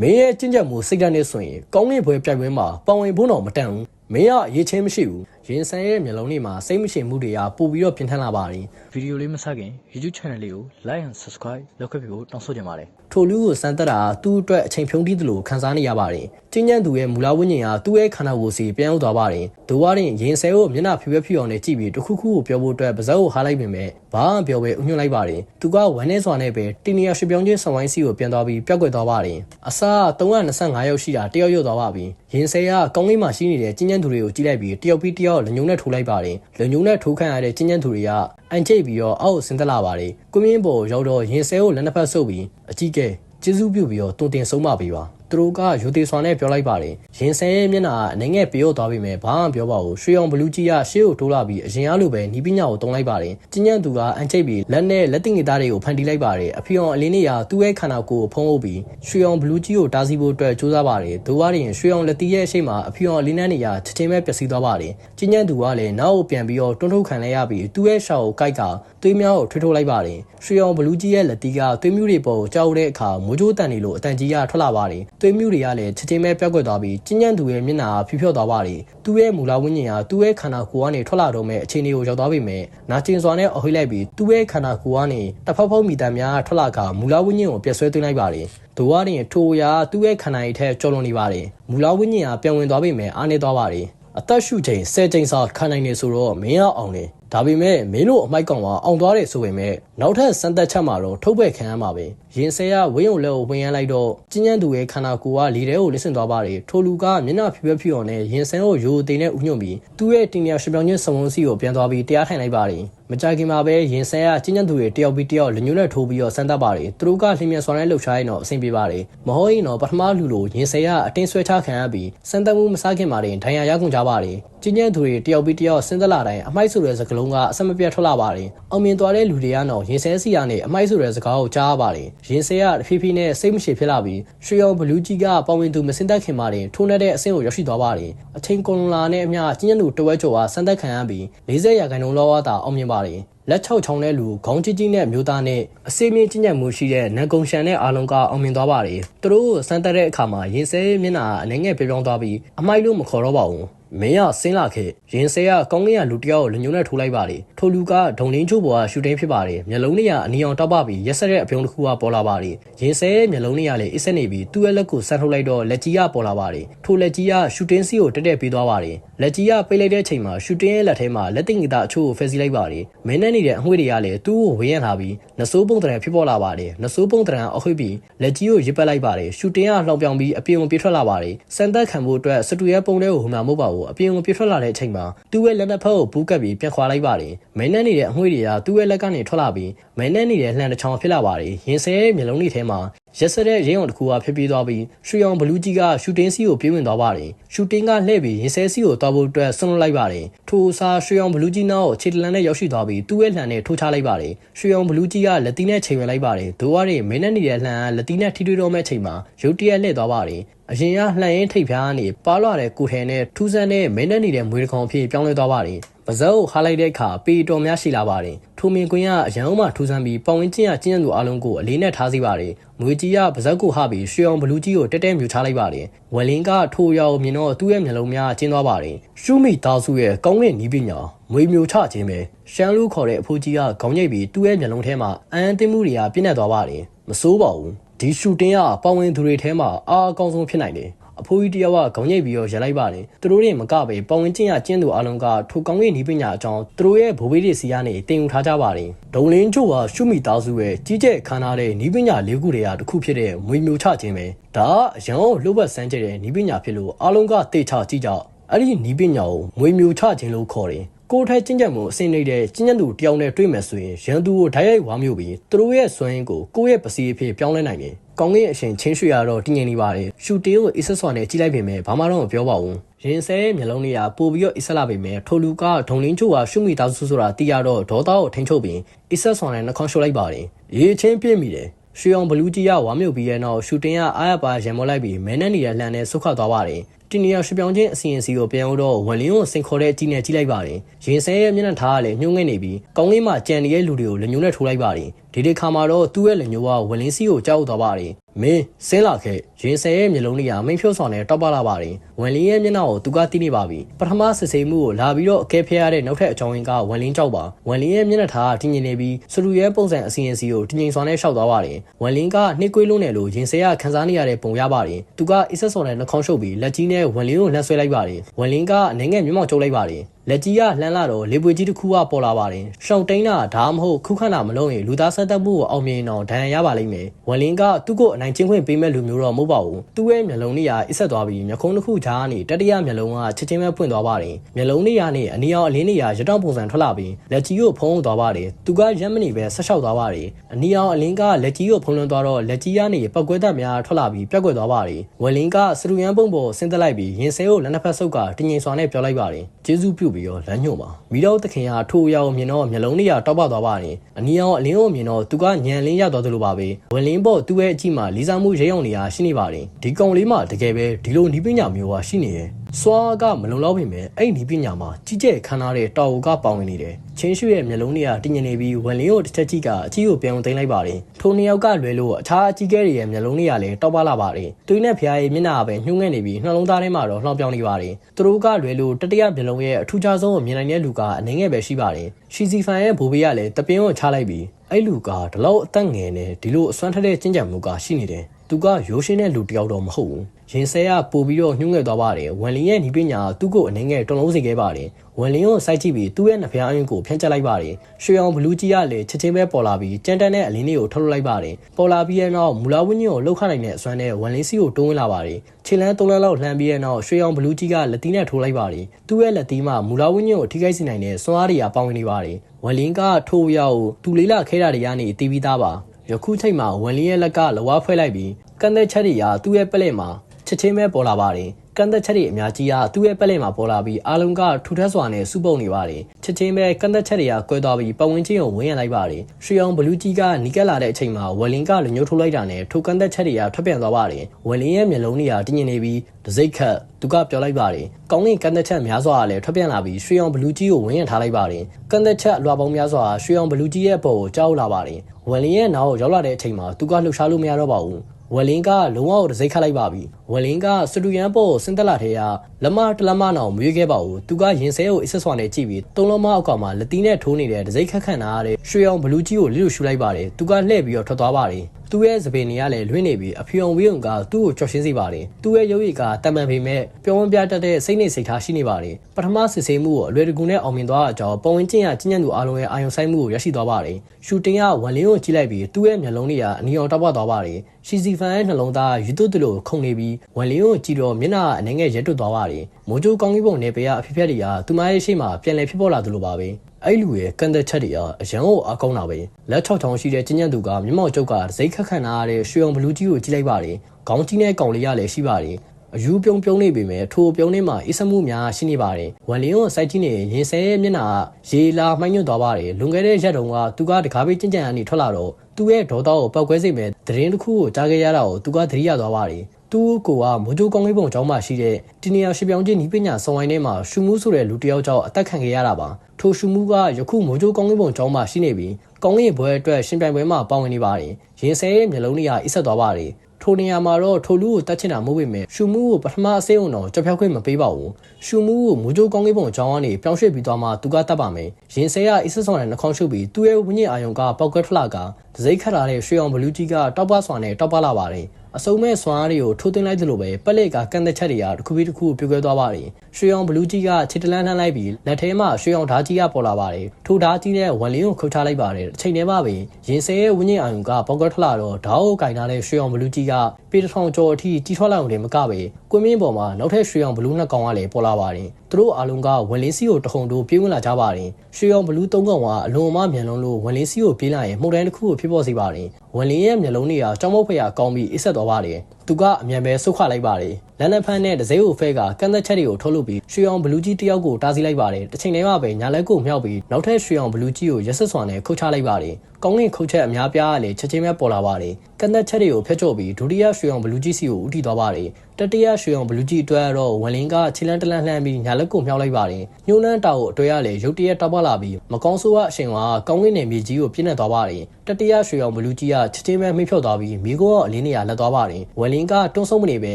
မင်းရဲ့ကျင့်ကြံမှုစိတ်ဓာတ်နဲ့ဆိုရင်ကောင်းကင်ဘွယ်ပြိုင်ပွဲမှာပောင်ဝင်ဖို့တော့မတန်ဘူးမင်းကအရေးချင်းမရှိဘူးရင်ဆန်ရဲ့မျက်လုံးတွေမှာစိတ်မရှိမှုတွေကပို့ပြီးတော့ပြင်းထန်လာပါတယ်ဗီဒီယိုလေးမစခင် YouTube channel လေးကို like and subscribe လုပ်ခဲ့ပြီးဖို့တောင်းဆိုချင်ပါတယ်ထိုလူကိုစမ်းသက်တာသူ့အတွက်အချိန်ဖြုံးတီးသလိုခံစားနေရပါတယ်ကျဉ်းကျန်းသူရဲ့မူလဝိညာဉ်ဟာသူ့ရဲ့ခန္ဓာကိုယ်စီပြန်ရောက်သွားပါတယ်ဒိုဝါရင်ရင်ဆဲကိုမျက်နှာဖြူဖြူဖြူအောင်နဲ့ကြည့်ပြီးတစ်ခုခုကိုပြောဖို့အတွက်ပါဇက်ကိုဟားလိုက်ပေမဲ့ဘာမှပြောပဲဥညွှတ်လိုက်ပါတယ်သူကဝမ်းနေစွာနဲ့ပဲတင်နီယာရွှေပြောင်းချင်းဆောင်ဝိုင်းစီကိုပြန်သွားပြီးပျောက်ကွယ်သွားပါတယ်အစား325ရောက်ရှိတာတယောက်ရောက်သွားပါပြီရင်ဆဲကကောင်းကင်မှာရှိနေတဲ့ကျဉ်းကျန်းသူတွေကိုကြည့်လိုက်ပြီးတယောက်ပြီးတယောက်လက်ညှိုးနဲ့ထိုးလိုက်ပါတယ်လက်ညှိုးနဲ့ထိုးခန့်ရတဲ့ကျဉ်းကျန်းသူတွေကအန်ချိတ်ပြီးတော့အောက်ဆင်းသက်လာပါတယ်ကွင်းမင်းပေါ်ရောက်တော့ရင်ဆဲကိုလက်နှစ်ဖက်ဆုပ်ပြီးအကြီးကဲကျေးဇူးပြုပြီးတော့တုံတင်ဆုံးမပေးပါ သူတို့ကယူသေးစွာနဲ့ပြောလိုက်ပါတယ်ရင်ဆဲရဲ့မျက်နှာအနေငယ်ပြောသွားပြီမဲ့ဘာမှပြောပါဘူးရွှေအောင်ဘလူးကြီးကရှေ့ကိုတိုးလာပြီးအရင်အားလိုပဲနီးပညာကိုတုံးလိုက်ပါတယ်ကျဉ်းကျန်းသူကအန်ချိတ်ပြီးလက်နဲ့လက်တင်ငီသားတွေကိုဖန်တီးလိုက်ပါတယ်အဖေအောင်အလင်းနေရာသူ့ရဲ့ခန္ဓာကိုယ်ကိုဖုံးအုပ်ပြီးရွှေအောင်ဘလူးကြီးကိုတားဆီးဖို့အတွက်ကြိုးစားပါတယ်ဒိုဝါရင်ရွှေအောင်လက်တီးရဲ့အရှိမအဖေအောင်အလင်းနဲ့နေရာချက်ချင်းပဲပျက်စီးသွားပါတယ်ကျဉ်းကျန်းသူကလည်းနောက်ကိုပြန်ပြီးတော့တွန်းထုတ်ခံလိုက်ရပြီးသူ့ရဲ့ရှောက်ကိုကိုက်ကသွေးများကိုထွေးထုတ်လိုက်ပါတယ်ရွှေအောင်ဘလူးကြီးရဲ့လက်တီးကသွေးမြူးတွေပေါ်ကိုကြောက်တဲ့အခါမိုးကြိုးတန်နေလို့အတန်ကြီးကထွက်လာပါတယ်သွေးမြူးတွေကလည်းချက်ချင်းပဲပြောက်ကွက်သွားပြီးကျဉ်းကျန်းသူရဲ့မျက်နှာဖြူဖြော့သွားပါတယ်သူ့ရဲ့မူလဝိညာဉ်ဟာသူ့ရဲ့ခန္ဓာကိုယ်ကနေထွက်လာတော့မဲ့အခြေအနေကိုရောက်သွားပြီမဲ့နာကျင်စွာနဲ့အဟိလိုက်ပြီးသူ့ရဲ့ခန္ဓာကိုယ်ကနေတဖောက်ဖောက်မိတန်များထွက်လာကမူလဝိညာဉ်ကိုပြည့်ဆွဲသွင်းလိုက်ပါတယ်ဒိုဝါရင်ထိုရာသူ့ရဲ့ခန္ဓာရည်ထက်ကျော်လွန်နေပါတယ်မူလဝိညာဉ်ဟာပြန်ဝင်သွားပြီမဲ့အားနေသွားပါတယ်အသက်ရှူချိန်10ချိန်စာခံနိုင်နေဆိုတော့မင်းရအောင်လေ ဒါပေမဲ့မင်းတို့အမိုက်ကောင်ကအောင်သွားတယ်ဆိုပေမဲ့နောက်ထပ်စမ်းသက်ချက်မှာတော့ထုတ်ပယ်ခံရမှာပဲရင်ဆဲကဝင်းုံလက်ကိုဝင်ရလိုက်တော့ကျဉ်းကျန်းသူရဲ့ခန္ဓာကိုယ်ကလေထဲကိုလစ်ဆင်သွားပါတယ်ထိုလူကမျက်နှာဖြူဖြူဖြူအောင်နဲ့ရင်ဆဲကိုရိုသိမ်းနဲ့ဥညွန့်ပြီးသူ့ရဲ့တင်ရရွှေပြောင်ချင်းစမုံစီကိုပြန်သွားပြီးတရားထိုင်လိုက်ပါတယ်မကြခင်မှာပဲရင်ဆဲကကျဉ်းကျန်းသူတွေတယောက်ပြီးတယောက်လက်ညှိုးနဲ့ထိုးပြီးတော့စမ်းသပ်ပါတယ်သူတို့ကလျင်မြန်စွာနဲ့လှုပ်ရှားရင်တော့အဆင်ပြေပါတယ်မဟုတ်ရင်တော့ပထမလူလိုရင်ဆဲကအတင်းဆွဲချခံရပြီးစမ်းသပ်မှုမစားခင်မှာတင်ဒဏ်ရာရကုန်ကြပါတယ်ကျဉ်းကျန်းသူတွေတယောက်ပြီးတယောက်ဆင်းသက်လာတိုင်းအမိုက်ဆိုတဲ့စကားလုံးကအဆက်မပြတ်ထွက်လာပါတယ်အောင်မြင်သွားတဲ့လူတွေကတော့ရင်ဆဲစီရနဲ့အမိုက်ဆိုတဲ့စကားကိုကြားရပါတယ်ရင်ဆဲကတဖြည်းဖြည်းနဲ့စိတ်မရှိဖြစ်လာပြီးရွှေအောင်ဘလူးကြီးကပေါဝင်သူမစင်သက်ခင်မှာတင်ထိုးနှက်တဲ့အဆင့်ကိုရောက်ရှိသွားပါတယ်အချိန်ကုန်လာနဲ့အမျှကျဉ်းကျန်းသူတဝက်ကျော်ကစမ်းသက်ခံရပြီး40ရာခိုင်နှုန်းလောက်သာအောင်မြင်ပါတယ်လက်ချောက်ချောင်းတဲ့လူခေါင်းကြီးကြီးနဲ့မျိုးသားနဲ့အစေးမြင့်ကျဉ်းညံ့မှုရှိတဲ့နန်ကုံရှန်တဲ့အာလုံးကအောင်မြင်သွားပါတယ်သူတို့ကိုစမ်းသက်တဲ့အခါမှာရင်ဆဲမျက်နှာအနေငယ်ပြောင်းသွားပြီးအမိုက်လို့မခေါ်တော့ပါဘူး မင်းကဆင်းလာခဲ့ရင်ဆဲကကောင်းကင်ကလူတယောက်ကိုလက်ညှိုးနဲ့ထိုးလိုက်ပါတယ်ထိုလူကဒုံလင်းချို့ပေါ်ကရှူတင်းဖြစ်ပါတယ်မျက်လုံးတွေကအနီအောင်တောက်ပပြီးရက်ဆက်တဲ့အပြုံးတစ်ခုကပေါ်လာပါတယ်ရင်ဆဲရဲ့မျက်လုံးတွေကလည်းအစ်ဆက်နေပြီးသူ့ရဲ့လက်ကိုဆန်ထုတ်လိုက်တော့လက်ကြီးကပေါ်လာပါတယ်ထိုလက်ကြီးကရှူတင်းစီကိုတက်တက်ပေးသွားပါတယ်လက်ကြီးကပိတ်လိုက်တဲ့အချိန်မှာရှူတင်းရဲ့လက်ထဲမှာလက်သိငီတာအချို့ကိုဖယ်စီလိုက်ပါတယ်မင်းနဲ့နေတဲ့အငွေ့တွေကလည်းသူ့ကိုဝေးရန်လာပြီးနဆိုးပုံတရံဖြစ်ပေါ်လာပါတယ်နဆိုးပုံတရံအခွေပြီးလက်ကြီးကိုရစ်ပတ်လိုက်ပါတယ်ရှူတင်းကလှောင်ပြောင်ပြီးအပြင်ကိုပြေးထွက်လာပါတယ်စံသက်ခံဖို့အတွက်စတူရဲ့ပုံထဲကိုဟိုမှာမဟုတ်ပါဘူးအပြင်ကိုပြေးထွက်လာတဲ့အချိန်မှာသူ့ရဲ့လက်နှစ်ဖက်ကိုဘူးကပ်ပြီးပြန်ခွာလိုက်ပါတယ်မင်းနဲ့နေတဲ့အငွေ့တွေကသူ့ရဲ့လက်ကနေထွက်လာပြီးမင်းနဲ့နေတဲ့လှန်တစ်ချောင်းဖြစ်လာပါတယ်ရင်ဆဲရဲ့မျက်လုံးတွေထဲမှာ ရက်စတဲ့ရင်းအောင်တစ်ခုကဖြစ်ပြီးသွားပြီးရွှေအောင်ဘလူးကြီးကရှူတင်းစီကိုပြေးဝင်သွားပါတယ်ရှူတင်းကလှည့်ပြီးရင်ဆဲစီကိုတွားဖို့အတွက်ဆွန့်လွတ်လိုက်ပါတယ်ထိုအစားရွှေအောင်ဘလူးကြီးနောက်ကိုခြေတလန်းနဲ့ရောက်ရှိသွားပြီးသူ့ရဲ့လှန်နဲ့ထိုးချလိုက်ပါတယ်ရွှေအောင်ဘလူးကြီးကလက်တီးနဲ့ချိန်ဝင်လိုက်ပါတယ်ဒိုးဝါးတွေမင်းနဲ့နေတဲ့လှန်ကလက်တီးနဲ့ထိတွေ့တော့မဲ့ချိန်မှာရုတ်တရက်လှည့်သွားပါတယ်အရင်ကလှန်ရင်ထိပ်ဖြားကနေပါလာတဲ့ကိုထဲနဲ့ထူးဆန်းတဲ့မင်းနဲ့နေတဲ့မွေးတကောင်အဖြစ်ပြောင်းလဲသွားပါတယ်ပဇက်ကိုဟားလိုက်တဲ့အခါပေတော်များရှိလာပါတယ်ထိုမင်ကွင်းကအရန်အောင်မှထူးဆန်းပြီးပေါဝင်ချင်းရကျင်းသူအလုံးကိုအလေးနဲ့ထားစီပါတယ်မွေကြီးကပါဇက်ကိုဟပြီးရွှေအောင်ဘလူးကြီးကိုတက်တက်မြူချလိုက်ပါတယ်ဝလင်းကထိုးရောက်မြင်တော့သူ့ရဲ့မျက်လုံးများကျင်းသွားပါတယ်ရှုမိသားစုရဲ့ကောင်းကင်နီးပညာမွေမျိုးချခြင်းပဲရှမ်းလူခေါ်တဲ့အဖိုးကြီးကခေါင်းညိတ်ပြီးသူ့ရဲ့မျက်လုံးထဲမှာအန်တင်းမှုတွေကပြည့်နေသွားပါတယ်မစိုးပါဘူးဒီရှူတင်ကပေါဝင်သူတွေထဲမှာအားအကောင်းဆုံးဖြစ်နိုင်တယ် အဖိုးကြီးတယောက်ကခေါင်းညိတ်ပြီးတော့ရလိုက်ပါတယ်သူတို့တွေမကပဲပဝင်ချင်းရကျင်းသူအလုံးကထိုကောင်းကင်နီးပညာအကြောင်းသူတို့ရဲ့ဘိုးဘေးတွေစီကနေတင်ယူထားကြပါတယ်ဒုံလင်းချို့ကရှုမိသားစုရဲ့ကြီးကျယ်ခမ်းနားတဲ့နီးပညာလေးခုတည်းဟာတစ်ခုဖြစ်တဲ့မွေမျိုးချခြင်းပဲဒါကအရန်ကိုလှုပ်ပတ်ဆန်းကျတဲ့နီးပညာဖြစ်လို့အလုံးကတေချကြည့်ကြအဲ့ဒီနီးပညာကိုမွေမျိုးချခြင်းလို့ခေါ်တယ်ကိုထိုက်ကျင့်ကြံမှုအစင်းနေတဲ့ကျင့်ကြံသူတယောက်နဲ့တွေ့မယ်ဆိုရင်ရန်သူကိုဓာတ်ရိုက်ဝါမျိုးပြီးသူတို့ရဲ့စွမ်းရင်းကိုကိုယ့်ရဲ့ပစီအဖြစ်ပြောင်းလဲနိုင်တယ်။ ကောင်းကင်အရှင်ချင်းရွှေရတော့တည်ငြိမ်နေပါတယ်။ရှူတေးကိုအစ်ဆက်စွာနဲ့ကြီးလိုက်ပေမဲ့ဘာမှတော့မပြောပါဘူး။ရင်ဆဲမျက်လုံးလေးကပို့ပြီးတော့အစ်ဆက်လာပေမဲ့ထိုလူကဒုံလင်းချို့ကရှုမိသားစုဆိုတာတီးရတော့ဒေါသကိုထိန်ချုပ်ပြီးအစ်ဆက်စွာနဲ့နှခေါင်းရှိုးလိုက်ပါတယ်။ရေချင်းပြည့်မိတယ်။ရွှေအောင်ဘလူးကြီးကဝါမြုပ်ပြီးရဲ့နောက်ရှူတင်ကအားရပါရံမောလိုက်ပြီးမဲနဲ့နေတဲ့လှန်နဲ့ဆုတ်ခတ်သွားပါတယ်။ဒ တင်နီယာရွှေပြောင်ချင်းအစီရင်စီကိုပြန်လို့တော့ဝန်လင်းကိုစင်ခေါ်တဲ့အကြီးနဲ့ကြီးလိုက်ပါတယ်ရင်ဆဲရဲ့မျက်နှာထားကလည်းညှိုးငဲ့နေပြီးကောင်းကင်မှာကြံနေတဲ့လူတွေကိုလက်ညှိုးနဲ့ထိုးလိုက်ပါတယ်ဒီဒီခါမှာတော့သူ့ရဲ့လက်ညှိုးကဝန်လင်းစီကိုကြောက်သွားပါတယ် မင်းဆင်းလာခဲ့ရင်ဆဲရဲ့မျိုးလုံးလေးကမိန်ဖြိုးဆောင်နဲ့တောက်ပလာပါတယ်ဝန်လင်းရဲ့မျက်နှာကိုသူကတီးနေပါပြီပထမစစ်ဆေးမှုကိုလာပြီးတော့အကဲဖျက်ရတဲ့နောက်ထပ်အကြောင်းရင်းကဝန်လင်းကြောက်ပါဝန်လင်းရဲ့မျက်နှာထားကတင်းငင်နေပြီးစလူရဲပုံစံအစီရင်စီကိုတင်းငင်စွာနဲ့ရှောက်သွားပါတယ်ဝန်လင်းကနှိကွေးလုံးနယ်လို့ရင်ဆဲကခန်းစားနေရတဲ့ပုံရပါတယ်သူကအစ်ဆက်စော်နဲ့နှာခေါင်းရှုပ်ပြီးလက်ကြီးနဲ့ဝန်လင်းကိုလှမ်းဆွဲလိုက်ပါတယ်ဝန်လင်းကနိုင်ငံမျက်မှောက်ကျုပ်လိုက်ပါတယ်လက်ကြီးကလှမ်းလာတော့လေပွေကြီးတစ်ခုကပေါ်လာပါတယ်။ရှောင်းတိန်တာဒါမှမဟုတ်ခုခဏမလုံးရင်လူသားဆက်တက်မှုကိုအောင်မြင်တော့ဒဏ်ရာရပါလိမ့်မယ်။ဝန်လင်းကသူ့ကိုအနိုင်ကျင့်ခွင့်ပေးမဲ့လူမျိုးတော့မဟုတ်ပါဘူး။သူ့ရဲ့မျက်လုံးလေးကအစ်ဆက်သွားပြီးမျက်ခုံးတစ်ခုကြားကနေတတိယမျက်လုံးကချက်ချင်းပဲပွင့်သွားပါတယ်။မျက်လုံးလေးကနေအနီအောင်အလင်းလေးကရတောင်ပုံစံထွက်လာပြီးလက်ကြီးကိုဖုံးသွားပါတယ်။သူကရက်မနေပဲဆက်လျှောက်သွားပါတယ်။အနီအောင်အလင်းကလက်ကြီးကိုဖုံးလွှမ်းသွားတော့လက်ကြီးကနေပောက်ကွဲတတ်များထွက်လာပြီးပြက်ကွက်သွားပါတယ်။ဝန်လင်းကစရူရန်ပုံပေါ်ဆင်းသက်လိုက်ပြီးရင်ဆဲကိုလက်နှစ်ဖက်ဆုပ်ကတင်းငင်စွာနဲ့ပြောလိုက်ပါတယ်။ကျေးဇူးပြုပြီးတော့လမ်းညွှန်ပါမိတော့သခင်ကထိုးရောက်မြင်တော့မျက်လုံးလေးကတောက်ပသွားပါတယ်အနီအောင်အလင်းကိုမြင်တော့သူကညံလင်းရောက်သွားသလိုပါပဲဝင်လင်းပေါ်သူ့ရဲ့အကြည့်မှာလေးစားမှုရဲရုံနေတာရှိနေပါတယ်ဒီကောင်လေးမှတကယ်ပဲဒီလိုနီးပညာမျိုးကရှိနေရဲ့ စွာကမလုံလောက်ပေမဲ့အဲ့ဒီပညာမှာကြီးကျယ်ခမ်းနားတဲ့တော်ကပေါဝင်နေတယ်ချင်းရွှေရဲ့မျက်လုံးတွေကတင်းငင်နေပြီးဝင်လင်းကိုတစ်ချက်ကြည့်ကအကြီးကိုပြောင်းသိမ်းလိုက်ပါတယ်ထိုနှစ်ယောက်ကလွယ်လို့အခြားအကြီးကဲတွေရဲ့မျက်လုံးတွေကလည်းတောက်ပလာပါတယ်သူနဲ့ဖျားရဲ့မျက်နှာပဲညှိုးငဲ့နေပြီးနှလုံးသားထဲမှာတော့လှောင်ပြောင်းနေပါတယ်သူတို့ကလွယ်လို့တတိယမျက်လုံးရဲ့အထူးခြားဆုံးကိုမြင်နိုင်တဲ့လူကအနေငယ်ပဲရှိပါတယ်ရှီစီဖန်ရဲ့ဘူဘေးကလည်းတပင်းကိုချလိုက်ပြီးအဲ့လူကဒီလောက်အသက်ငယ်နေဒီလိုအစွမ်းထက်တဲ့ကျင့်ကြံမှုကရှိနေတယ်သူကရိုးရှင်းတဲ့လူတယောက်တော့မဟုတ်ဘူး ရင်ဆဲကပို့ပြီးတော့ညှိုးငယ်သွားပါတယ်ဝန်လင်းရဲ့ညီပညာသူ့ကိုအနေငယ်တုံလုံးစေခဲ့ပါတယ်ဝန်လင်းကိုစိုက်ကြည့်ပြီးသူ့ရဲ့နှဖျားအင်းကိုဖျန်းချက်လိုက်ပါတယ်ရွှေအောင်ဘလူးကြီးကလည်းချက်ချင်းပဲပေါ်လာပြီးကြမ်းတမ်းတဲ့အလင်းလေးကိုထုတ်လုပ်လိုက်ပါတယ်ပေါ်လာပြီးတဲ့နောက်မူလာဝင်းကြီးကိုလှုပ်ခနိုင်တဲ့အစွမ်းနဲ့ဝန်လင်းစီကိုတွန်းဝင်လာပါတယ်ခြေလန်းသုံးလန်းလောက်လှမ်းပြီးတဲ့နောက်ရွှေအောင်ဘလူးကြီးကလက်သီးနဲ့ထိုးလိုက်ပါတယ်သူ့ရဲ့လက်သီးမှာမူလာဝင်းကြီးကိုထိခိုက်စေနိုင်တဲ့စွမ်းအားတွေကပေါင်းနေပါတယ်ဝန်လင်းကထိုးရောက်သူလေးလာခဲတာတွေကနေတီးပြီးသားပါယခုချိန်မှာဝန်လင်းရဲ့လက်ကလဝါဖွဲလိုက်ပြီးကန်းတဲ့ချက်တွေကသူ့ရဲ့ပလက်မှာ ချက်ချင်းပဲပေါ်လာပါတယ်ကန့်သက်ချက်တွေအများကြီးကသူ့ရဲ့ပက်လက်မှာပေါ်လာပြီးအားလုံးကထူထပ်စွာနဲ့စုပုံနေပါတယ်ချက်ချင်းပဲကန့်သက်ချက်တွေကကွဲသွားပြီးပဝင်းချင်းကိုဝင်းရလိုက်ပါတယ်ရွှေအောင်ဘလူးကြီးကနီးကပ်လာတဲ့အချိန်မှာဝယ်လင်းကလူညှိုးထိုးလိုက်တာနဲ့ထိုကန့်သက်ချက်တွေကထွက်ပြန်သွားပါတယ်ဝယ်လင်းရဲ့မျက်လုံးတွေကတင်းငင်နေပြီးဒစိတ်ခတ်သူကပြောလိုက်ပါတယ်ကောင်းကင်ကန့်သက်ချက်များစွာကလည်းထွက်ပြန်လာပြီးရွှေအောင်ဘလူးကြီးကိုဝင်းရထားလိုက်ပါတယ်ကန့်သက်ချက်အလွှာပေါင်းများစွာရွှေအောင်ဘလူးကြီးရဲ့အပေါ်ကိုကြောက်လာပါတယ်ဝယ်လင်းရဲ့နောက်ကိုရောက်လာတဲ့အချိန်မှာသူကလှုပ်ရှားလို့မရတော့ပါဘူး ဝယ်လင်းကလုံးဝတစိတ်ခတ်လိုက်ပါပြီဝယ်လင်းကစတူယန်ပေါ်ဆင်းသက်လာတဲ့ကလက်မတလက်မနောင်မွေးခဲ့ပါဘူးသူကရင်ဆဲကိုအစ်ဆက်ဆွာနဲ့ကြည့်ပြီးသုံးလုံးမအောက်ကမှာလက်တီးနဲ့ထိုးနေတဲ့တစိတ်ခတ်ခန့်နာရတဲ့ရွှေအောင်ဘလူးကြီးကိုလိလို့ရှူလိုက်ပါတယ်သူကလှည့်ပြီးတော့ထွက်သွားပါတယ် သူ့ရဲ့သပင်တွေကလည်းလွင့်နေပြီးအဖျုံဝေးုံကသူ့ကိုကြော်ရှင်းစေပါတယ်သူ့ရဲ့ရုပ်ရည်ကတမန်ပေမဲ့ပြောင်းပြတတ်တဲ့စိတ်နဲ့စိတ်ထားရှိနေပါတယ်ပထမစစ်ဆေးမှုကိုအလွယ်တကူနဲ့အောင်မြင်သွားတဲ့အကြောင်းပုံဝင်ချင်းရကျဉ်းညံ့သူအားလုံးရဲ့အာရုံစိုက်မှုကိုရရှိသွားပါတယ်ရှူတင်ကဝန်လင်းကိုကြည့်လိုက်ပြီးသူ့ရဲ့မျက်လုံးတွေကအနီအောင်တောက်ပသွားပါတယ်ရှီစီဖန်ရဲ့နှလုံးသားယူသွတ်တလို့ခုန်နေပြီးဝန်လင်းကိုကြည့်တော့မျက်နှာအနေငယ်ရက်တွတ်သွားပါတယ်မိုးကြိုးကောင်းကြီးပုံနဲ့ပေကအဖြစ်ဖက်တွေကသူမရဲ့ရှေ့မှာပြန်လည်ဖြစ်ပေါ်လာသလိုပါပဲအဲ့လူရဲ့ကန်သက်ချက်တွေကအရန်ကိုအကောင်းတာပဲလက်၆ချောင်းရှိတဲ့ကျဉ်းညံ့သူကမျက်မှောက်ကျုပ်ကစိတ်ခက်ခန့်နာရတဲ့ရွှေအောင်ဘလူးကြီးကိုကြည့်လိုက်ပါတယ်ခေါင်းကြီးနဲ့ကောင်လေးရလည်းရှိပါတယ်အယူပြုံပြုံနေပေမဲ့ထိုပြုံးနေမှာအစ်စမှုများရှိနေပါတယ်။ဝန်လင်းကိုစိုက်ကြည့်နေရင်ဆဲရဲ့မျက်နှာရေလာမှိုင်းညွတ်သွားပါတယ်။လွန်ခဲ့တဲ့ရက်တုန်းကသူကတကားပေးကျင့်ကြံအနေထွက်လာတော့သူ့ရဲ့ဒေါသကိုပောက်ကွဲစေမဲ့သတင်းတစ်ခုကိုကြားခဲ့ရတာကိုသူကသတိရသွားပါတယ်။ သူ့ကိုကမိုးကြိုးကောင်းလေးပုံကျောင်းမှာရှိတဲ့တင်နီယာရှိပြောင်းချင်းဤပညာဆောင်ဝိုင်းထဲမှာရှူမှုဆိုတဲ့လူတစ်ယောက်ကြောင့်အသက်ခံခဲ့ရတာပါထိုရှူမှုကယခုမိုးကြိုးကောင်းလေးပုံကျောင်းမှာရှိနေပြီးကောင်းလေးဘွဲအတွက်ရှင်ပြိုင်ပွဲမှာပါဝင်နေပါတယ်ရင်ဆဲရဲ့မျိုးလုံးတွေကအိဆက်သွားပါတယ်ထိုနေရာမှာတော့ထိုလူကိုတတ်ချင်တာမဟုတ်ပေမဲ့ရှူမှုကိုပထမအစိမ်းအောင်တော့ကြောက်ဖြောက်ခွင့်မပေးပါဘူးရှူမှုကိုမူကြိုးကောင်းကင်ပုံအကြောင်းကနေပြောင်းရွှေ့ပြီးသွားမှသူကတတ်ပါမယ်ရင်ဆဲကအစ်စဆောင်နဲ့နှာခေါင်းရှုပ်ပြီးသူ့ရဲ့ဝိညာဉ်အာယုံကပောက်ကွက်ထလာကဒစိတ်ခတ်လာတဲ့ရွှေအောင်ဘလူးကြီးကတောက်ပစွာနဲ့တောက်ပလာပါတယ်အစုံမဲ့စွမ်းအားတွေကိုထိုးသွင်းလိုက်သလိုပဲပက်လက်ကကန်သက်ချက်တွေကတစ်ခုပြီးတစ်ခုပြိုကွဲသွားပါတယ်။ရွှေအောင်ဘလူးကြီးကခြေတလန်းလှမ်းလိုက်ပြီးလက်ထဲမှာရွှေအောင်ဓာကြီးကပေါ်လာပါတယ်။ထိုဓာကြီးနဲ့ဝန်လင်းကိုခုတ်ချလိုက်ပါတယ်။အချိန်တည်းမှာပဲရင်ဆဲရဲ့ဝင်းညင်အာယုံကပေါက်ကထလာတော့ဓာတ်ကိုကင်ထားတဲ့ရွှေအောင်ဘလူးကြီးကပေတထောင်ကျော်အထိကြီးထွားလိုက်အောင်တင်မကပဲကွင်းမင်းပေါ်မှာနောက်ထပ်ရွှေအောင်ဘလူးနှစ်ကောင်ကလည်းပေါ်လာပါတယ်။ သူတို့အားလုံးကဝန်လင်းစီကိုတခုံတို့ပြေးဝင်လာကြပါတယ်။ရွှေအောင်ဘလူးသုံးကောင်ကအလွန်အမမြန်လုံးလို့ဝန်လင်းစီကိုပြေးလာရင်မှုန်တိုင်းတစ်ခုကိုဖြစ်ပေါ်စေပါတယ်။ ဝန်လင်းရဲ့မျက်လုံးတွေကကြောင်မုတ်ဖရာကောင်းပြီးအစ်ဆက်သွားပါတယ်သူကအမြန်ပဲဆုတ်ခလိုက်ပါတယ်လန်နဖန်နဲ့ဒဇိုးကိုဖဲကကန့်သက်ချက်တွေကိုထုတ်လုပ်ပြီးရွှေအောင်ဘလူးကြီးတယောက်ကိုတားဆီးလိုက်ပါတယ်တစ်ချိန်တည်းမှာပဲညာလက်ကိုမြောက်ပြီးနောက်ထပ်ရွှေအောင်ဘလူးကြီးကိုရက်ဆက်စွာနဲ့ခုတ်ချလိုက်ပါတယ်ကောင်းကင်ခုတ်ချက်အများပြားကလည်းချက်ချင်းပဲပေါ်လာပါတယ်ကန့်သက်ချက်တွေကိုဖျက်ချော့ပြီးဒုတိယရွှေအောင်ဘလူးကြီးစီကိုဦးတည်သွားပါတယ်တတိယရွှေအောင်ဘလူးကြီးအတွက်တော့ဝန်လင်းကခြေလန်းတလန်းလှမ်းပြီးညာလက်ကိုမြောက်လိုက်ပါတယ်ညှိုးနှန်းတာကိုအတွဲရလေရုတ်တရက်တောက်ပလာပြီးမကောင်းဆိုးကအရှင်ကကောင်းကင်နယ်မြေကြီးကိုပြည့်နေသွားပါတယ်တတိယရွှေအောင်ဘလူးကြီးကချက်ချင်းပဲမိဖြုတ်သွားပြီးမိကိုကအလင်းနေရလက်သွားပါတယ်ဝန်လင်းကတွန်းဆုံးမနေပဲ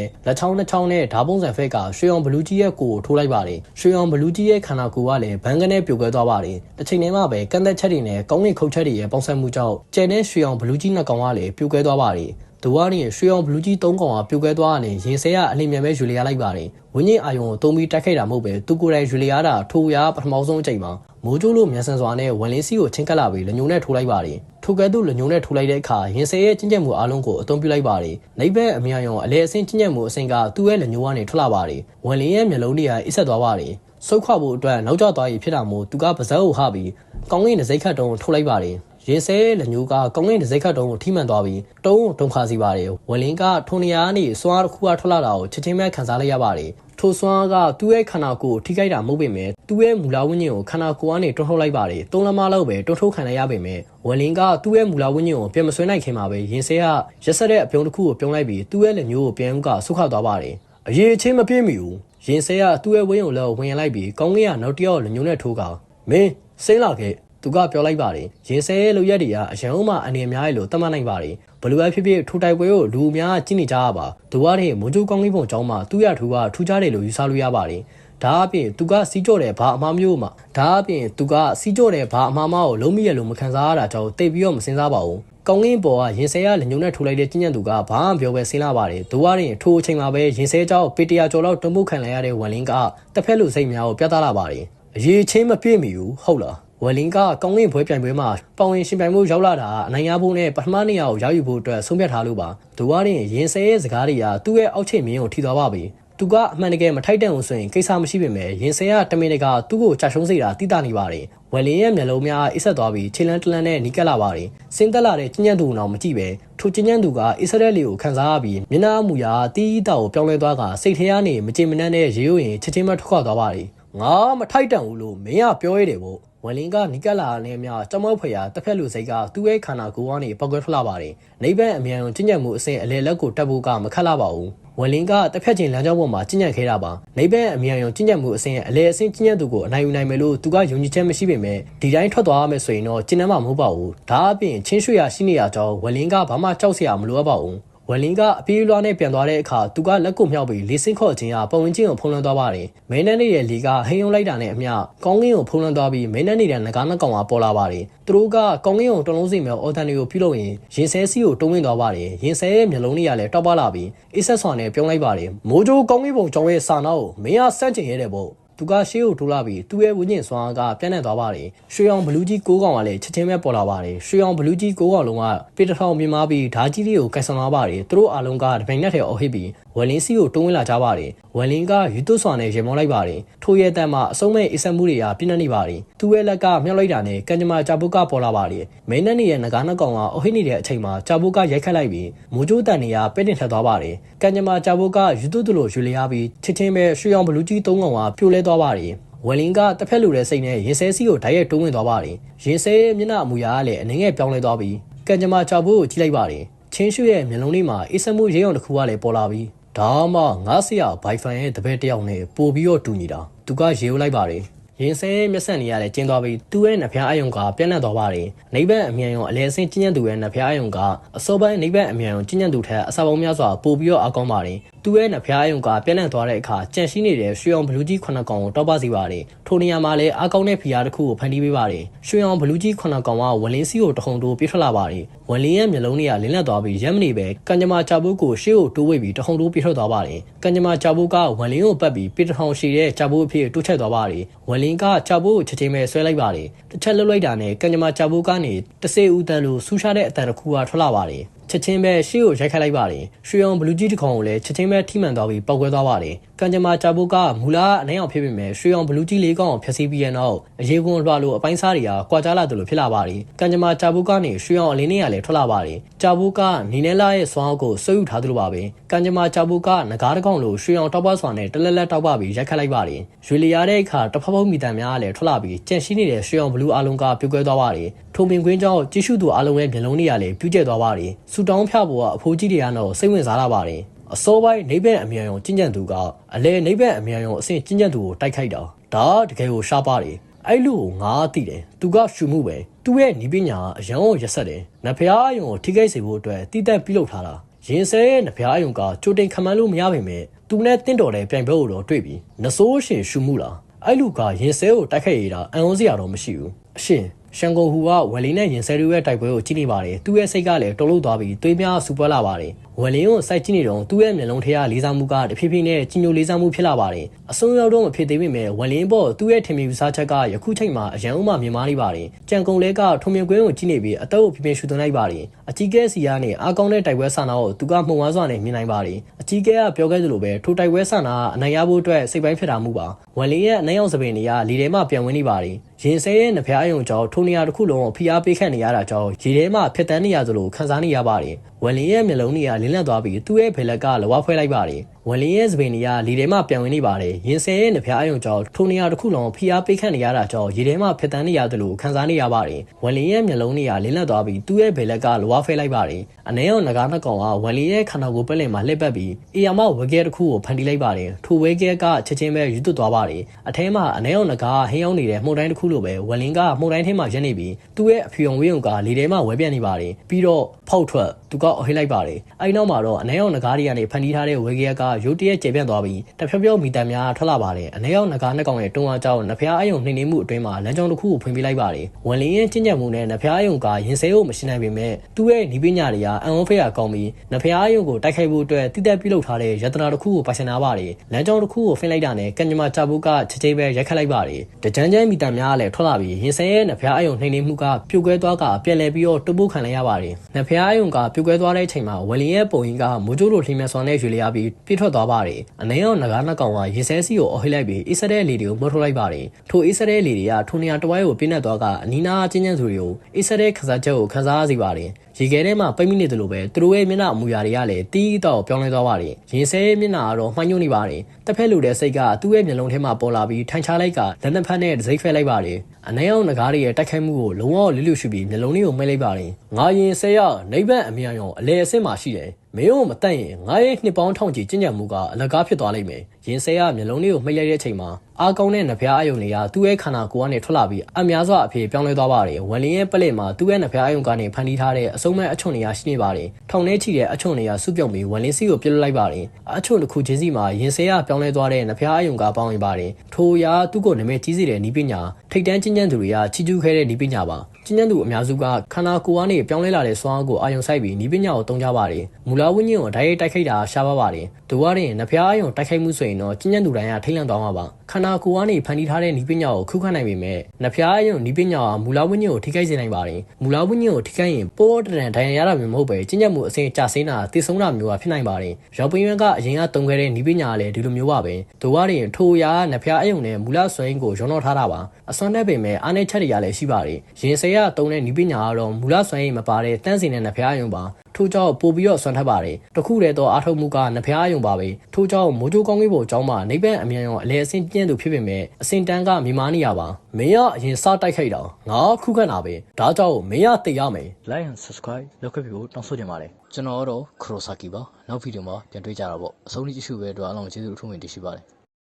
လက်ချောင်းနှစ်ချောင်းနဲ့ဓာပုံစံဖက်ကရွှေအောင်ဘလူးကြီးရဲ့ကိုကိုထိုးလိုက်ပါတယ်ရွှေအောင်ဘလူးကြီးရဲ့ခန္ဓာကိုယ်ကလည်းဘန်းကနေပြိုကွဲသွားပါတယ်တစ်ချိန်တည်းမှာပဲကန့်သက်ချက်တွေနဲ့ကောင်းကင်ခုတ်ချက်တွေရဲ့ပေါင်းစပ်မှုကြောင့်ကျန်တဲ့ရွှေအောင်ဘလူးကြီးနှစ်ကောင်ကလည်းပြိုကွဲသွားပါတယ် ဒူဝါရီရွှေအောင်ဘလူးကြီး၃ကောင်ကပြုတ်ကွဲသွားတယ်ရင်ဆဲကအလင်းမြန်ပဲယူလျားလိုက်ပါတယ်ဝင်းကြီးအာယုံကိုတုံးပြီးတိုက်ခိုက်တာမဟုတ်ပဲသူကိုယ်တိုင်ယူလျားတာထိုးရပထမဆုံးအချိန်မှာမိုးကျိုးလိုမြန်ဆန်စွာနဲ့ဝန်လင်းစီကိုချင်းကပ်လာပြီးလက်ညိုနဲ့ထိုးလိုက်ပါတယ်ထိုကဲ့သို့လက်ညိုနဲ့ထိုးလိုက်တဲ့အခါရင်ဆဲရဲ့ကျင့်ကြံမှုအလုံးကိုအသုံးပြုလိုက်ပါတယ်နိဗ္ဗာန်အမြယုံအလဲအစင်းကျင့်ကြံမှုအစဉ်ကသူ့ရဲ့လက်ညိုကနေထွက်လာပါတယ်ဝန်လင်းရဲ့မျက်လုံးတွေကအိဆက်သွားပါတယ်ဆုတ်ခွဖို့အတွက်နောက်ကျသွားရဖြစ်တာမို့သူကပါဇက်ကိုဟပြီးကောင်းကင်တစ်စိတ်ခတ်တုံးထိုးလိုက်ပါတယ် ရင်ဆဲလက်ညိုးကကောင်းကင်တစ်စိတ်ခတ်တုံးကိုထိမှန်သွားပြီးတုံးဒုံခါစီပါတယ်ဝလင်းကထိုနေရာကနေစွမ်းအားတစ်ခုကထွက်လာတာကိုချက်ချင်းပဲခံစားလိုက်ရပါတယ်ထိုစွမ်းအားကသူ့ရဲ့ခန္ဓာကိုယ်ကိုထိခိုက်တာမဟုတ်ပေမဲ့သူ့ရဲ့မူလဝိညာဉ်ကိုခန္ဓာကိုယ်ကနေတွန်းထုတ်လိုက်ပါတယ်သုံးလမလောက်ပဲတွန်းထုတ်ခံလိုက်ရပေမဲ့ဝလင်းကသူ့ရဲ့မူလဝိညာဉ်ကိုပြန်မဆွဲနိုင်ခင်မှာပဲရင်ဆဲကရက်ဆက်တဲ့အပြုံးတစ်ခုကိုပြုံးလိုက်ပြီးသူ့ရဲ့လက်ညိုးကိုပြန်ဥကဆုတ်ခသွားပါတယ်အရေးအချင်းမပြည့်မီဘူးရင်ဆဲကသူ့ရဲ့ဝင်းကိုလည်းဝင်ရလိုက်ပြီးကောင်းကင်ကနောက်တစ်ယောက်လက်ညိုးနဲ့ထိုးကမင်းစိမ့်လာခဲ့ သူကပြောလိုက်ပါတယ်ရင်ဆဲရဲ့လိုရက်တွေကအရန်မှအနေအများရဲ့လို့သတ်မှတ်နိုင်ပါတယ်ဘလူးအဖြစ်ဖြစ်ထူတိုက်ပွဲကိုလူအများကြည့်နေကြရပါဒူဝါတဲ့မွန်ကျိုးကောင်းလေးပုံကျောင်းမှာသူ့ရထူကထူကြတယ်လို့ယူဆလို့ရပါတယ်ဒါအပြင်သူကစီးကြော့တယ်ဘာအမှားမျိုးမှဒါအပြင်သူကစီးကြော့တယ်ဘာအမှားမကိုလုံးမိရလို့မခံစားရတာကြောင့်တိတ်ပြီးတော့မစင်စားပါဘူးကောင်းကင်ပေါ်ကရင်ဆဲရလက်ညုံနဲ့ထိုးလိုက်တဲ့ကျဉ်းညံသူကဘာမှပြောပဲဆင်းလာပါတယ်။ဒိုးဝရင်ထိုးအချိန်မှာပဲရင်ဆဲကြောက်ပေတရာကျော်လောက်တွန်းပုတ်ခံလိုက်ရတဲ့ဝန်လင်းကတစ်ဖက်လူစိတ်များကိုပြသလာပါတယ်။အရေးချင်းမပြည့်မီဘူးဟုတ်လား။ ဝယ်လင်းကကောင်းကင်ဘွဲပြိုင်ပွဲမှာပေါင်ဝင်ရှင်ပြိုင်မှုရောက်လာတာအနိုင်ရဖို့နဲ့ပထမနေရာကိုရောက်ယူဖို့အတွက်ဆုံးဖြတ်ထားလို့ပါဒူဝါရင်ရင်ဆဲရဲ့စကားတွေကသူ့ရဲ့အောက်ချိန်မြင်းကိုထိသွားပါပြီသူကအမှန်တကယ်မထိုက်တန်ဘူးဆိုရင်ကိစ္စမရှိပေမဲ့ရင်ဆဲကတမင်တကာသူ့ကိုကြာရှုံးစေတာတိတာနေပါတယ်ဝယ်လင်းရဲ့မျက်လုံးများအိဆက်သွားပြီးခြေလန်းတလန်းနဲ့နီးကပ်လာပါတယ်စင်းသက်လာတဲ့ကျဉ်းညံ့သူအောင်မကြည့်ပဲထိုကျဉ်းညံ့သူကအစ္စရက်လီကိုခံစားရပြီးမျက်နှာမူရာတီးတာကိုပြောင်းလဲသွားကစိတ်ထဲကနေမကြေမနက်နဲ့ရေရိုးရင်ချက်ချင်းမထွက်ခွာသွားပါတယ်ငါမထိုက်တန်ဘူးလို့မင်းကပြောရတယ်ပေါ့ ဝလင်းကနီကလာနဲ့မြចမောက်ဖွေရတစ်ဖက်လူစိတ်ကသူ့ရဲ့ခန္ဓာကိုယ်ကနေပောက်ကွဲထွက်လာပါတယ်။နိဗ္ဗာန်အမြန်ကျင့်ကြံမှုအစဉ်အလေလက်ကိုတက်ဖို့ကမခက်လာပါဘူး။ဝလင်းကတစ်ဖက်ချင်းလမ်းကြောင်းပေါ်မှာကျင့်ကြံခဲ့တာပါ။နိဗ္ဗာန်အမြန်ကျင့်ကြံမှုအစဉ်အလေအစဉ်ကျင့်ကြံသူကိုအနိုင်ယူနိုင်မယ်လို့သူကယုံကြည်ချက်မရှိပေမဲ့ဒီတိုင်းထွက်သွားရမယ်ဆိုရင်တော့ကျင့်နှံမှာမဟုတ်ပါဘူး။ဒါအပြင်ချင်းရွှေရရှိနေရကြောင်းဝလင်းကဘာမှကြောက်စရာမလိုအပ်ပါဘူး။ ဝယ်လင်းကအပြေးလွှားနဲ့ပြန်သွားတဲ့အခါသူကလက်ကိုမြောက်ပြီးလေးစင်းခေါ်ခြင်းကပုံဝင်ချင်းကိုဖုံးလွှမ်းသွားပါတယ်။မဲနန်းနေတဲ့လီကဟိယုံလိုက်တာနဲ့အမျှကောင်းကင်ကိုဖုံးလွှမ်းသွားပြီးမဲနန်းနေတဲ့ငကားနှကောင်ကပေါ်လာပါတယ်။သူတို့ကကောင်းကင်ကိုတလုံးစီမဲ့အော်တန်တွေကိုပြုလုပ်ရင်ရင်ဆဲစီကိုတုံးဝင်သွားပါတယ်။ရင်ဆဲရဲ့မျက်လုံးတွေကလည်းတောက်ပလာပြီးအစ်ဆက်ဆွန်နဲ့ပြုံးလိုက်ပါတယ်။မိုးကြိုးကောင်းကင်ပုံကျောင်းရဲ့စာနာကိုမင်းကစန့်ကျင်ရဲတယ်ပေါ့။ သူကရှေးကိုထိုးလာပြီးသူ့ရဲ့ဝိညာဉ်စွမ်းအားကပြန့်နှံ့သွားပါတယ်။ရွှေအောင်ဘလူးကြီး၉កောင်ကလည်းချက်ချင်းပဲပေါ်လာပါတယ်။ရွှေအောင်ဘလူးကြီး၉កောင်လုံးကပေတထောင်မြင်မာပြီးဓာကြီးလေးကိုကိုက်ဆောင်လာပါတယ်။သူတို့အားလုံးကတပိန်နဲ့ထဲအော်ဟစ်ပြီး ဝယ်လင်းစီကိုတွန်းဝင်လာကြပါတယ်။ဝယ်လင်းကယူသွဆွာနဲ့ရေမောင်းလိုက်ပါတယ်။ထိုရဲတန်မှာအစုံမဲ့အစ်ဆက်မှုတွေကပြင်းနေပါတယ်။သူ့ရဲ့လက်ကမြောက်လိုက်တာနဲ့ကံကြမ္မာဂျာပုကပေါ်လာပါတယ်။မဲနဲ့နေတဲ့ငကားနှကောင်ကအော်ဟစ်နေတဲ့အချိန်မှာဂျာပုကရိုက်ခတ်လိုက်ပြီးမိုးကြိုးတန်တွေကပဲ့တင်ထက်သွားပါတယ်။ကံကြမ္မာဂျာပုကယူသွတို့လိုယူလျားပြီးချစ်ချင်းပဲရွှေအောင်ဘလူးကြီး၃កောင်ကပြိုလဲသွားပါတယ်။ဝယ်လင်းကတစ်ဖက်လူတဲ့စိတ်နဲ့ရင်ဆဲစီကိုဓာတ်ရိုက်တွန်းဝင်သွားပါတယ်။ရင်ဆဲရဲ့မျက်နှာအမူအရာကလည်းအနေငယ်ပြောင်းလဲသွားပြီးကံကြမ္မာကြောက်ဖို့ကိုကြည့်လိုက်ပါတယ်။ချင်းရွှေရဲ့မျက်လုံးလေးမှာအေးစမှုရိမ်အောင်တစ်ခုကလည်းပေါ်လာပြီး ဒါမှငါဆရာဘိုင်ဖန်ရဲ့တပည့်တယောက်နဲ့ပို့ပြီးတော့တူညီတာသူကရေဦးလိုက်ပါတယ်ရင်ဆဲမျက်စက်နေရလဲကျင်းသွားပြီးသူ့ရဲ့နှဖျားအယုံကပြန့်နှံ့သွားပါတယ်။နိဗ္ဗာန်အမြန်ယုံအလဲဆင်းကျဉ်းညံ့သူရဲ့နှဖျားအယုံကအစောပိုင်းနိဗ္ဗာန်အမြန်ယုံကျဉ်းညံ့သူထက်အစာပေါင်းများစွာပိုပြီးတော့အကောင်းပါတယ်။ သူ့ရဲ့နှဖျားအယုံကပြန့်နှံ့သွားတဲ့အခါကြန့်ရှိနေတဲ့ရွှေအောင်ဘလူးကြီးခုနှစ်ကောင်ကိုတောက်ပစီပါတယ်။ထိုနေရာမှာလည်းအကောင်းတဲ့ဖီယာတစ်ခုကိုဖန်တီးပေးပါတယ်။ရွှေအောင်ဘလူးကြီးခုနှစ်ကောင်ကဝလင်းစီကိုတခုံတိုးပြထွက်လာပါတယ်။ဝလင်းရဲ့မျက်လုံးတွေကလင်းလက်သွားပြီးရက်မနေပဲကံကြမ္မာချဘုတ်ကိုရှေ့ကိုတိုးဝိတ်ပြီးတခုံတိုးပြထွက်သွားပါတယ်။ကံကြမ္မာချဘုတ်ကဝလင်းကိုပတ်ပြီးပေတထောင်ရှိတဲ့ချဘုတ်အဖြစ်တိုးချက်သွားပါတယ်။ဝလင်းကချဘုတ်ကိုချက်ချင်းပဲဆွဲလိုက်ပါတယ်။တစ်ချက်လှုပ်လိုက်တာနဲ့ကံကြမ္မာချဘုတ်ကနေတဆေဦးတန်လိုဆူရှားတဲ့အတန်တစ်ခုကထွက်လာပါတယ်။ ချက်ချင်းပဲရှေ့ကိုရိုက်ခတ်လိုက်ပါတယ်။ရွှေအောင်ဘလူးကြီးတစ်ကောင်ကိုလည်းချက်ချင်းပဲထိမှန်သွားပြီးပောက်ကွဲသွားပါတယ်။ ကံကြမ္မာဂျာဘိုကမူလာအနိုင်အောင်ဖြစ်ပေမဲ့ရွှေအောင်ဘလူးကြီးလေးကောင်အောင်ဖျက်ဆီးပြီးတဲ့နောက်အရေးကွန်လွှာလိုအပိုင်းစားတွေကကွာကြားလာတယ်လို့ဖြစ်လာပါတယ်ကံကြမ္မာဂျာဘိုကနေရွှေအောင်အလင်းနေရလဲထွက်လာပါတယ်ဂျာဘိုကနေနဲလာရဲ့စွမ်းအောက်ကိုဆွဲယူထားသလိုပါပဲကံကြမ္မာဂျာဘိုကငကားတကောင်လိုရွှေအောင်တောက်ပစွာနဲ့တလက်လက်တောက်ပပြီးရိုက်ခတ်လိုက်ပါတယ်ရွှေလျာတဲ့အခါတဖက်ဖုံးမီတန်များလည်းထွက်လာပြီးကြန့်ရှိနေတဲ့ရွှေအောင်ဘလူးအလုံးကပြုတ်ကွဲသွားပါတယ်ထုံပင်ကွင်းကြောင့်ကြည့်ရှုသူအလုံးရဲ့မျက်လုံးတွေကလည်းပြူးကျဲသွားပါတယ်စူတောင်းဖျပေါ်ကအဖိုးကြီးတွေကတော့စိတ်ဝင်စားလာပါတယ် အစောပိုင်းနေဘက်အမြန်ရုံကျင့်ကြံသူကအလဲနေဘက်အမြန်ရုံအဆင့်ကျင့်ကြံသူကိုတိုက်ခိုက်တာဒါတကယ်ကိုရှားပါတယ်အဲ့လူကိုငါသိတယ်သူကရှူမှုပဲသူ့ရဲ့နီးပညာအရန်ကိုရက်ဆက်တယ်နဖျားအယုံကိုထိခိုက်စေဖို့အတွက်တိတက်ပြုလုပ်ထားတာရင်ဆဲရဲ့နဖျားအယုံကကြိုတင်ခံမှန်းလို့မရပါပဲသူနဲ့တင့်တော်တဲ့ပြိုင်ပွဲကိုတော့တွေ့ပြီနဆိုးရှင်ရှူမှုလားအဲ့လူကရင်ဆဲကိုတိုက်ခိုက်ရတာအံ့ဩစရာတော့မရှိဘူးအရှင်ရှန်ကုန်ဟူကဝယ်လီနဲ့ရင်ဆဲတို့ရဲ့တိုက်ပွဲကိုကြည့်နေပါတယ်သူ့ရဲ့စိတ်ကလည်းတုံ့လို့သွားပြီးသွေးများစူပွားလာပါတယ် ဝယ်လင်းကိုစိုက်ကြည့်နေတော့သူ့ရဲ့မျက်လုံးထဲကလေးစားမှုကတဖြည်းဖြည်းနဲ့ကြီးညိုလေးစားမှုဖြစ်လာပါတယ်အဆုံးရောက်တော့မဖြစ်သေးပေမဲ့ဝယ်လင်းပေါ်သူ့ရဲ့ထင်မြင်ယူဆချက်ကယခုချိန်မှာအရန်ဥမှမြင်မာနေပါတယ်ကြံကုန်လဲကထုံမြင်ကွင်းကိုကြည့်နေပြီးအတော့ကိုပြင်းပြင်းရှူသွင်းလိုက်ပါတယ်အကြီးကဲစီကနေအားကောင်းတဲ့တိုက်ပွဲဆန္ဒကိုသူကမှုံဝါးစွာနဲ့မြင်နိုင်ပါတယ်အကြီးကဲကပြောခဲ့သလိုပဲထိုတိုက်ပွဲဆန္ဒကအနိုင်ရဖို့အတွက်စိတ်ပိုင်းဖြစ်တာမှုပါဝယ်လင်းရဲ့အနိုင်အောင်စပင်တွေကလီထဲမှာပြန်ဝင်နေပါတယ်ရင်ဆဲရဲ့နှဖျားအယုံကြောင့်ထိုနေရာတစ်ခုလုံးကိုဖိအားပေးခန့်နေရတာကြောင့်ရေထဲမှာဖျက်တမ်းနေရသလိုခံစားနေရပါတယ်။ဝယ်လင်းရဲ့မျက်လုံးတွေကလင်းလက်သွားပြီးသူ့ရဲ့ဖယ်လက်ကလဝါဖွဲလိုက်ပါတယ်။ ဝယ်လင်းရဲ့စပင်တွေကလေထဲမှာပြန်ဝင်နေပါတယ်။ရင်ဆဲရဲ့နှဖျားအယုံကြောင့်ထိုနေရာတစ်ခုလုံးဖိအားပေးခန့်နေရတာကြောင့်ရေထဲမှာဖျက်တမ်းနေရသလိုခံစားနေရပါတယ်။ဝယ်လင်းရဲ့မျက်လုံးတွေကလင်းလက်သွားပြီးသူ့ရဲ့ဖယ်လက်ကလဝါဖွဲလိုက်ပါတယ်။အနည်းအောင်ငကားနှစ်ကောင်ကဝယ်လင်းရဲ့ခန္ဓာကိုယ်ပက်လင်မှာလှည့်ပတ်ပြီးအေယာမဝဲကဲတစ်ခုကိုဖန်တီးလိုက်ပါတယ်။ထိုဝဲကဲကချက်ချင်းပဲယူသွတ်သွားပါတယ်။အထဲမှာအနည်းအောင်ငကားဟင်းအောင်နေတဲ့မှုန်တိုင်းတစ်ခုလိုပဲဝယ်လင်းကမှုန်တိုင်းထဲမှာရက်နေပြီးသူ့ရဲ့အဖြူုံဝေးုံကလေထဲမှာဝဲပြန့်နေပါတယ်ပြီးတော့ဖောက်ထွက်သူကအဟိလိုက်ပါတယ်အဲဒီနောက်မှာတော့အနည်းအောင်ငကားတွေကနေဖန်တီးထားတဲ့ဝေကရကရုတ်တရက်ကျေပြန့်သွားပြီးတဖြောဖြောမီတန်များထွက်လာပါတယ်အနည်းအောင်ငကားနှစ်ကောင်ရဲ့တုံးအားကြောင့်နဖျားအယုံနှိမ့်နေမှုအတွင်းမှာလမ်းကြောင်းတစ်ခုကိုဖွင့်ပြလိုက်ပါတယ်ဝန်လင်းရဲ့ကျင့်ကြံမှုနဲ့နဖျားအယုံကရင်ဆဲကိုမရှင်းနိုင်ပေမဲ့သူ့ရဲ့နီးပညာတွေကအန်ဝဖေးရကောင်းပြီးနဖျားအယုံကိုတိုက်ခိုက်ဖို့အတွက်တိတက်ပြုလုပ်ထားတဲ့ယတနာတစ်ခုကိုပါရှင်နာပါတယ်လမ်းကြောင်းတစ်ခုကိုဖင်လိုက်တာနဲ့ကံကြမ္မာချဘူးကချက်ချင်းပဲရိုက်ခတ်လိုက်ပါတယ်တကြမ်းကြမ်းမီတန်များလည်းထွက်လာပြီးရင်ဆဲရဲ့နဖျားအယုံနှိမ့်နေမှုကပြိုကွဲသွားကပြန်လည်ပြီးတော့တပုတ်ခံလိုက်ရပါတယ်နဖျားအယုံကပြိုကွဲသွားတဲ့အချိန်မှာဝယ်လင်ရဲ့ပုံရင်ကမိုးကြိုးလိုလှိမ့်မဲ့စွာနဲ့ရွေလျားပြီးပြစ်ထွက်သွားပါတယ်။အနေအောင်ငကားနှစ်ကောင်ကရေဆဲစီကိုအော်ဟိလိုက်ပြီးအစ္စရဲလေတွေကိုမှုတ်ထုတ်လိုက်ပါတယ်။ထိုအစ္စရဲလေတွေကထိုနေရာတဝိုင်းကိုပြင်းနေသွားကအနီးနားချင်းချင်းသူတွေကိုအစ္စရဲခစားချက်ကိုခစားစေပါတယ်။ ရေခဲထဲမှာပိတ်မိနေတယ်လို့ပဲသူတို့ရဲ့မျက်နှာအမူအရာတွေကလည်းတီးတော့ပြောင်းလဲသွားပါတယ်။ရင်ဆဲမျက်နှာကတော့မှိုင်းညွတ်နေပါတယ်။တစ်ဖက်လူတဲ့စိတ်ကသူ့ရဲ့မျက်လုံးထဲမှာပေါ်လာပြီးထိုင်ချလိုက်ကလက်နှစ်ဖက်နဲ့ဒစိမ့်ဖက်လိုက်ပါတယ်။အနေအောင်ငကားတွေရဲ့တိုက်ခိုက်မှုကိုလုံးဝလစ်လျူရှုပြီးမျက်လုံးလေးကိုမှိတ်လိုက်ပါတယ်။ငါရင်ဆဲရနိဗ္ဗာန်အမြန်ရောအလဲအစစ်မှရှိတယ်။မင်းတို့မတက်ရင်ငါရဲ့နှစ်ပေါင်းထောင်ချီကျင့်ကြံမှုကအလကားဖြစ်သွားလိမ့်မယ်။ရင်ဆဲရမျက်လုံးလေးကိုမှိတ်လိုက်တဲ့အချိန်မှာ အားကောင်းတဲ့နှဖျားအယုံတွေကသူ့ရဲ့ခန္ဓာကိုယ်ကနေထွက်လာပြီးအများစွာအဖြစ်ပြောင်းလဲသွားပါတယ်။ဝယ်လင်းရဲ့ပလက်မှာသူ့ရဲ့နှဖျားအယုံကနေဖန်တီးထားတဲ့အစုံမဲ့အချွန်တွေကရှိနေပါတယ်။ထောင်ထဲချီတဲ့အချွန်တွေကစုပြုံပြီးဝယ်လင်းစီကိုပြစ်လွတ်လိုက်ပါတယ်။အချွန်တစ်ခုချင်းစီမှာရင်ဆဲရပြောင်းလဲသွားတဲ့နှဖျားအယုံကပေါင်းဝင်ပါတယ်။ထိုအရာသူ့ကိုနာမည်ကြီးစေတဲ့နီးပညာထိတ်တန်းချင်းချင်းသူတွေကချီကျူးခဲ့တဲ့နီးပညာပါ။ကျဉ်းကျဉ်းသူအများစုကခန္ဓာကိုယ်ကနေပြောင်းလဲလာတဲ့စွမ်းအားကိုအာရုံစိုက်ပြီးနီးပညာကိုတုံးကြပါတယ်။မူလဝိညာဉ်ကိုဓာတ်ရိုက်တိုက်ခိုက်တာရှားပါပါတယ်။ဒူဝါရင်နဖျားအယုံတိုက်ခိုက်မှုဆိုရင်တော့ကျဉ်းကျဉ်းသူတိုင်းကထိတ်လန့်သွားမှာပါ။ ခန္ဓာကိုယ်ကနေဖန်တီးထားတဲ့နီးပညာကိုခုခံနိုင်ပေမဲ့နဖျားအယုံနီးပညာကမူလဝိညာဉ်ကိုထိခိုက်စေနိုင်ပါတယ်။မူလဝိညာဉ်ကိုထိခိုက်ရင်ပိုးတရံဒဏ်ရာရတာမျိုးမဟုတ်ပဲကျဉ်းကျဉ်းမှုအစဉ်ကြာဆင်းတာတည်ဆုံးတာမျိုးကဖြစ်နိုင်ပါတယ်။ရောပင်းရွက်ကအရင်ကတုံခဲ့တဲ့နီးပညာကလည်းဒီလိုမျိုးပါပဲ။ဒူဝါရင်ထိုရာနဖျားအယုံနဲ့မူလဆွဲရင်ကိုရောနှောထားတာပါ။အစွမ်းတက်ပေမဲ့အားနည်းချက်တွေရလည်းရှိပါတယ်။ရင်ဆဲရတုံးတဲ့နီးပညာကတော့မူလဆွမ်းရည်မပါတဲ့တန်းစင်တဲ့နှဖျားယုံပါ ထို့ကြောင့်ပို့ပြီးတော့ဆွမ်းထပ်ပါတယ်တခုတည်းသောအားထုတ်မှုကနှဖျားယုံပါပဲထို့ကြောင့်မိုးကြိုးကောင်းကြီးပေါ်အကြောင်းမှာနိဗ္ဗာန်အမြန်ရောအလဲအစင်းပြင်းသူဖြစ်ပေမဲ့အစင်တန်းကမြမာနေရပါမင်းကအရင်စတိုက်ခိုက်တာငါခုခံတာပဲဒါကြောင့်မင်းကသိရမယ် like and subscribe လုပ်ခဲ့ပြီးကိုတောင်းဆိုချင်ပါတယ်ကျွန်တော်ကတော့ခရိုဆာကီပါနောက်ဗီဒီယိုမှာပြန်တွေ့ကြတာပေါ့အဆုံးထိကြည့်ရှုပဲအတွက်အားလုံးကျေးဇူးအထူးတင်ရှိပါတယ်